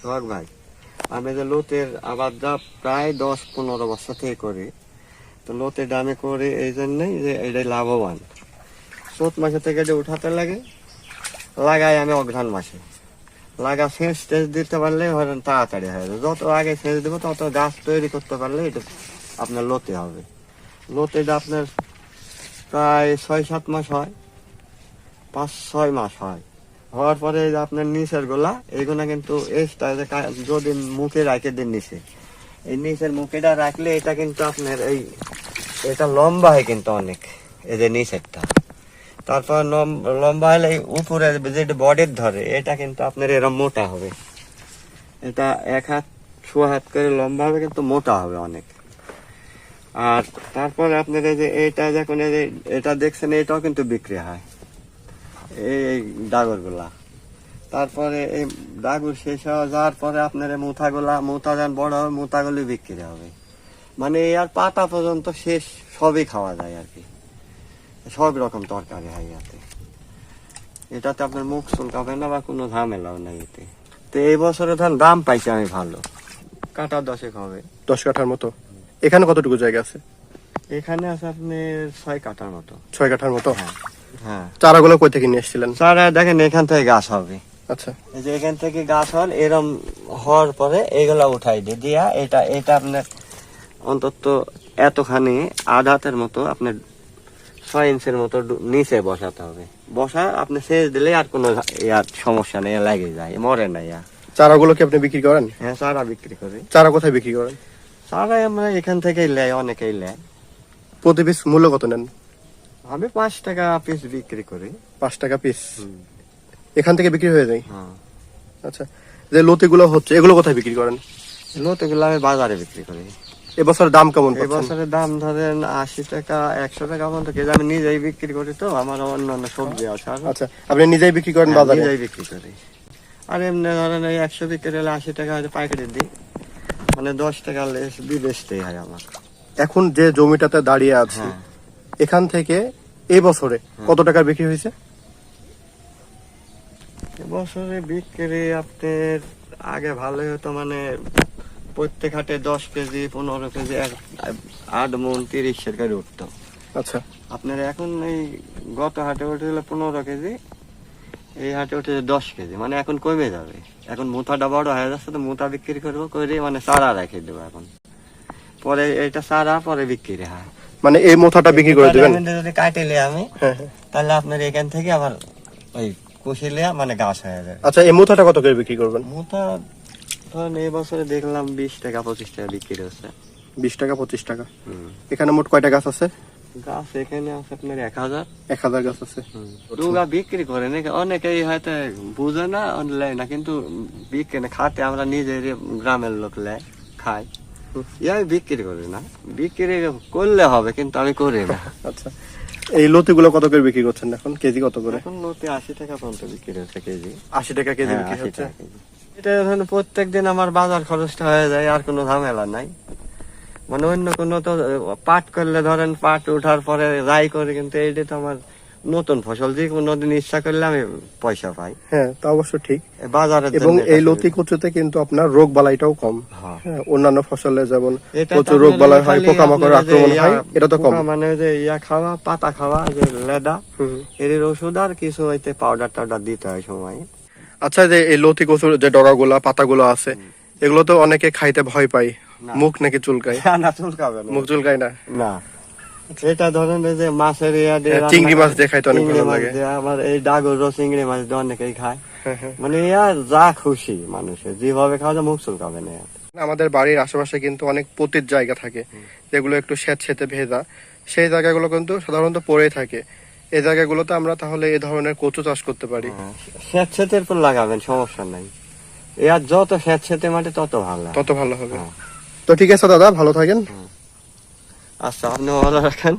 সোহাগ ভাই, আমি যে লোতের আবাদটা প্রায় দশ পনেরো বছর থেকে করি, তো লোতের দামে করে এই জন্যই যে এটাই লাভবান। চোত মাসে থেকে এটা উঠাতে লাগে, লাগাই আমি অঘ্রাণ মাসে। লাগা সেচ টেচ দিতে পারলে হয়তো তাড়াতাড়ি হয়ে যাবে যত আগে সেচ দেবো, তত গাছ তৈরি করতে পারলে এটা আপনার লোতে হবে। লোতেটা আপনার প্রায় ছয় সাত মাস হয়, পাঁচ ছয় মাস হয়। হওয়ার পরে আপনার নিচের গোলা এইগুলা কিন্তু যদি মুখে রাখে দিন নিচে। এই নিচের মুখেটা রাখলে এটা কিন্তু আপনার এই, এটা লম্বা হয় কিন্তু অনেক, এই যে নিচেরটা। তারপর লম- লম্বা হলে উপরে যেটা বডির ধরে, এটা কিন্তু আপনার এরম মোটা হবে। এটা এক হাত, ছ হাত করে লম্বা হবে কিন্তু মোটা হবে অনেক। আর তারপরে আপনার এই যে এটা যখন এটা দেখছেন, এটাও কিন্তু বিক্রি হয়। এই ডাগরগুলা। তারপরে এই ডাগর শেষ হওয়া যাওয়ার পরে আপনার মুথাগুলা মুথা যান বড় হবে মুথাগুলি বিক্রি হবে। মানে আর পাতা পর্যন্ত শেষ সবই খাওয়া যায় আর কি। সব রকম তরকারি হয় ইয়াতে। এটাতে আপনার মুখ চুলকাবে না বা কোনো ঝামেলাও নেই এতে। তো এই বছরে ধান দাম পাইছি আমি ভালো। কাটা দশেক হবে। দশ কাঠার মতো। এখানে কতটুকু জায়গা আছে? এখানে আছে আপনার ছয় কাটার মতো। ছয় কাঠার মতো? হ্যাঁ। হ্যাঁ। চারাগুলো কই থেকে নিয়ে এসেছিলেন সারা দেখেন এখান থেকে গাছ হবে। আচ্ছা। এই যে এখান থেকে গাছ হল এরম হওয়ার পরে এইগুলা উঠাই দিয়ে দিয়া এটা এটা আপনার অন্তত এতখানি আধ হাতের মতো আপনার ছয় ইঞ্চের মতো নিচে বসাতে হবে। বসা আপনি সেচ দিলে আর কোনো ইয়ার সমস্যা নেই লাগে যায় মরে না ইয়া। চারাগুলো কি আপনি বিক্রি করেন? হ্যাঁ চারা বিক্রি করি। চারা কোথায় বিক্রি করেন? চারা আমরা এখান থেকেই লেয় অনেকেই লেয় প্রতি পিস মূল্য কত নেন? আমি পাঁচ টাকা পিস বিক্রি করি। পাঁচ টাকা পিস এখান থেকে বিক্রি হয়ে যায়? হ্যাঁ। আচ্ছা যে লতিগুলো হচ্ছে এগুলো কোথায় বিক্রি করেন? লতিগুলো আমি বাজারে বিক্রি করি। এবছর দাম কেমন এই পাচ্ছেন? বছরের দাম ধরেন আশি টাকা একশো টাকা পর্যন্ত কেজি আমি নিজেই বিক্রি করি তো আমার অন্যান্য সবজি আছে আর। আচ্ছা আপনি নিজেই বিক্রি করেন হ্যাঁ, বাজারে? নিজেই বিক্রি করি। আর এমনি ধরেন এই একশো বিক্রি হলে আশি টাকা হয়তো পাইকারি দিই। মানে দশ টাকা লেস বিদেশতেই হয় আমার। এখন যে জমিটাতে দাঁড়িয়ে আছে হ্যাঁ। এখান থেকে এই বছরে কত টাকার বিক্রি হয়েছে? বছরে বিক্রি আপনার আগে ভালোই হতো মানে প্রত্যেক হাটে দশ কেজি পনেরো কেজি আট মন তিরিশের করে উঠতো। আচ্ছা। আপনার এখন এই গত হাটে উঠেছিল পনেরো কেজি এই হাটে উঠেছে দশ কেজি মানে এখন কমে যাবে। এখন মুথাটা বড় হয়ে যাচ্ছে তো মুথা বিক্রি করব করে মানে চারা রেখে দেবো এখন। পরে এটা চারা পরে বিক্রি হয়। মানে এই মোথাটা বিক্রি করে দিবেন? যদি কাটিলে আমি হ্যাঁ হ্যাঁ। তাহলে আপনার এখান থেকে আবার ওই কুশিলে মানে গাছ হয়ে যাবে। আচ্ছা এই মোথাটা কত করে বিক্রি করবেন? মুথা ধরেন এই বছরে দেখলাম বিশ টাকা পঁচিশ টাকা বিক্রি হচ্ছে। বিশ টাকা পঁচিশ টাকা। এখানে মোট কয়টা গাছ আছে? গাছ এখানে আছে আপনার এক হাজার। এক হাজার গাছ আছে। দুগা বিক্রি করে নাকি? অনেকেই হয়তো বুঝে না লেয় না কিন্তু বিক্রি খাতে আমরা নিজের গ্রামের লোক লেয় খাই। ইয়ে আমি বিক্রি করি না। বিক্রি করলে হবে কিন্তু আমি করি না। আচ্ছা। এই লতিগুলো কত করে বিক্রি করছেন এখন? কেজি কত করে? এখন নতি আশি টাকা পর্যন্ত বিক্রি হচ্ছে কেজি। আশি টাকা কেজি হ্যাঁ, বিক্রি হচ্ছে? এটা ধরেন প্রত্যেক দিন আমার বাজার খরচটা হয়ে যায় আর কোনো ঝামেলা নাই। মানে অন্য কোনো তো পাট করলে ধরেন পাট ওঠার পরে রাই করে কিন্তু এইটা তো আমার নতুন ফসল যে কোনো দিন ইচ্ছা করলে আমি পয়সা পাই। হ্যাঁ তা অবশ্য ঠিক। এই বাজারের এবং এই লতি কচুতে কিন্তু আপনার রোগ বালাইটাও কম। হ্যাঁ। হ্যাঁ, অন্যান্য ফসলে যেমন প্রচুর রোগ বালাই হয় পোকামাকড় আক্রমণ হয় এটা তো কম। মানে যে ইয়া খাওয়া পাতা খাওয়া যে লেদা। এর ওষুধ আর কিছু হইতে পাউডার টাউডার দিতে হয় সময়। আচ্ছা যে এই লতি কচুর যে ডগাগুলা পাতাগুলো আছে এগুলো তো অনেকে খাইতে ভয় পায়। না। মুখ নাকি চুলকায়? না চুলকাবে মুখ চুলকায় না? না। এটা ধরেন যে মাছের ইয়া হ্যাঁ, চিংড়ি মাছ খাইতে অনেক ভালো লাগে। আবার এই ডাগর চিংড়ি মাছ দিয়ে অনেকেই খায়। হ্যাঁ, হ্যাঁ। মানে ইয়া যা খুশি মানুষের যেভাবে খাওয়া যায় মুখ চুলকাবে না আমাদের বাড়ির আশেপাশে কিন্তু অনেক পতির জায়গা থাকে যেগুলো একটু স্যাঁত সেতে ভেজা। সেই জায়গাগুলো কিন্তু সাধারণত পড়ে থাকে। এই জায়গাগুলোতে আমরা তাহলে এই ধরনের কচু চাষ করতে পারি। হ্যাঁ, স্যাঁতস্যাঁতের পর লাগাবেন সমস্যা নাই। ইয়ার যত স্যাঁতস্যাঁতে মাটি তত ভালো। তত ভালো হবে। তো ঠিক আছে দাদা ভালো থাকেন। আচ্ছা আপনি ভালো রাখেন